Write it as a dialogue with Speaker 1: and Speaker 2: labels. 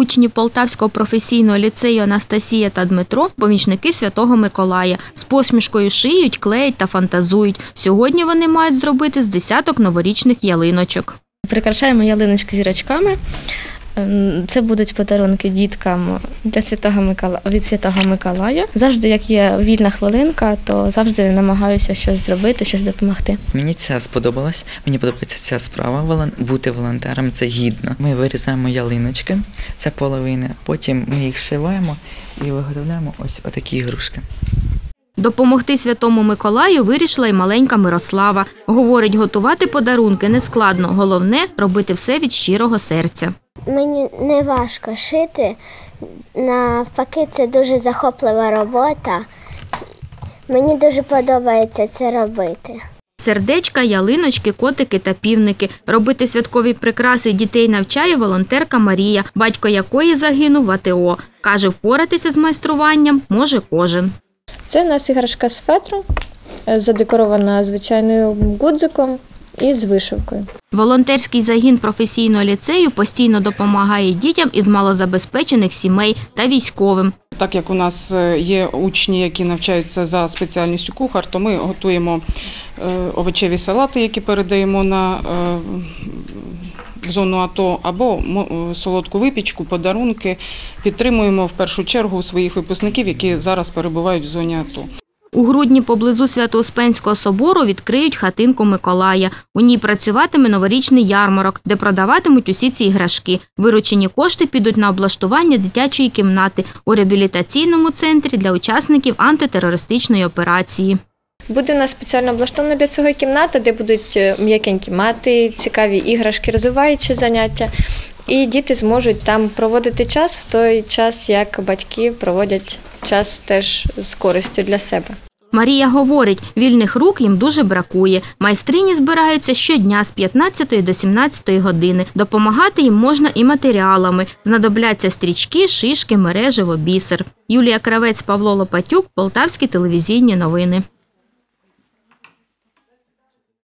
Speaker 1: Учні Полтавського професійного ліцею Анастасія та Дмитро помічники Святого Миколая. З посмішкою шиють, клеять та фантазують. Сьогодні вони мають зробити з десяток новорічних ялиночок.
Speaker 2: Прикрашаємо ялиночки зірочками. Це будуть подарунки діткам для Святого Микола... від Святого Миколая. Завжди, як є вільна хвилинка, то завжди намагаюся щось зробити, щось допомогти.
Speaker 3: Мені це сподобалось. Мені подобається ця справа. Бути волонтером це гідно. Ми вирізаємо ялиночки, це половини. Потім ми їх шиваємо і виготовляємо ось отакі ігрушки.
Speaker 1: Допомогти Святому Миколаю вирішила й маленька Мирослава. Говорить, готувати подарунки не складно. Головне робити все від щирого серця.
Speaker 4: Мені не важко шити. Навпаки, це дуже захоплива робота. Мені дуже подобається це робити.
Speaker 1: Сердечка, ялиночки, котики та півники. Робити святкові прикраси дітей навчає волонтерка Марія, батько якої загинув в АТО. Каже, впоратися з майструванням може кожен.
Speaker 2: Це в нас іграшка з фетру, е, задекорована звичайним гудзиком і з вишивкою.
Speaker 1: Волонтерський загін професійного ліцею постійно допомагає дітям із малозабезпечених сімей та військовим.
Speaker 5: Так як у нас е, є учні, які навчаються за спеціальністю кухар, то ми готуємо е, овочеві салати, які передаємо на е, в зону АТО, або солодку випічку, подарунки. Підтримуємо в першу чергу своїх випускників, які зараз перебувають в зоні АТО.
Speaker 1: У грудні поблизу Свято-Успенського собору відкриють хатинку Миколая. У ній працюватиме новорічний ярмарок, де продаватимуть усі ці іграшки. Виручені кошти підуть на облаштування дитячої кімнати у реабілітаційному центрі для учасників антитерористичної операції.
Speaker 2: Буде у нас спеціально облаштована для цього кімната, де будуть е, м'якенькі мати, цікаві іграшки, розвиваючі заняття. І діти зможуть там проводити час в той час, як батьки проводять час теж з користю для себе.
Speaker 1: Марія говорить, вільних рук їм дуже бракує. Майстрині збираються щодня з 15 до 17 години. Допомагати їм можна і матеріалами. Знадобляться стрічки, шишки, мережево, бісер. Юлія Кравець, Павло Лопатюк, Полтавські телевізійні новини.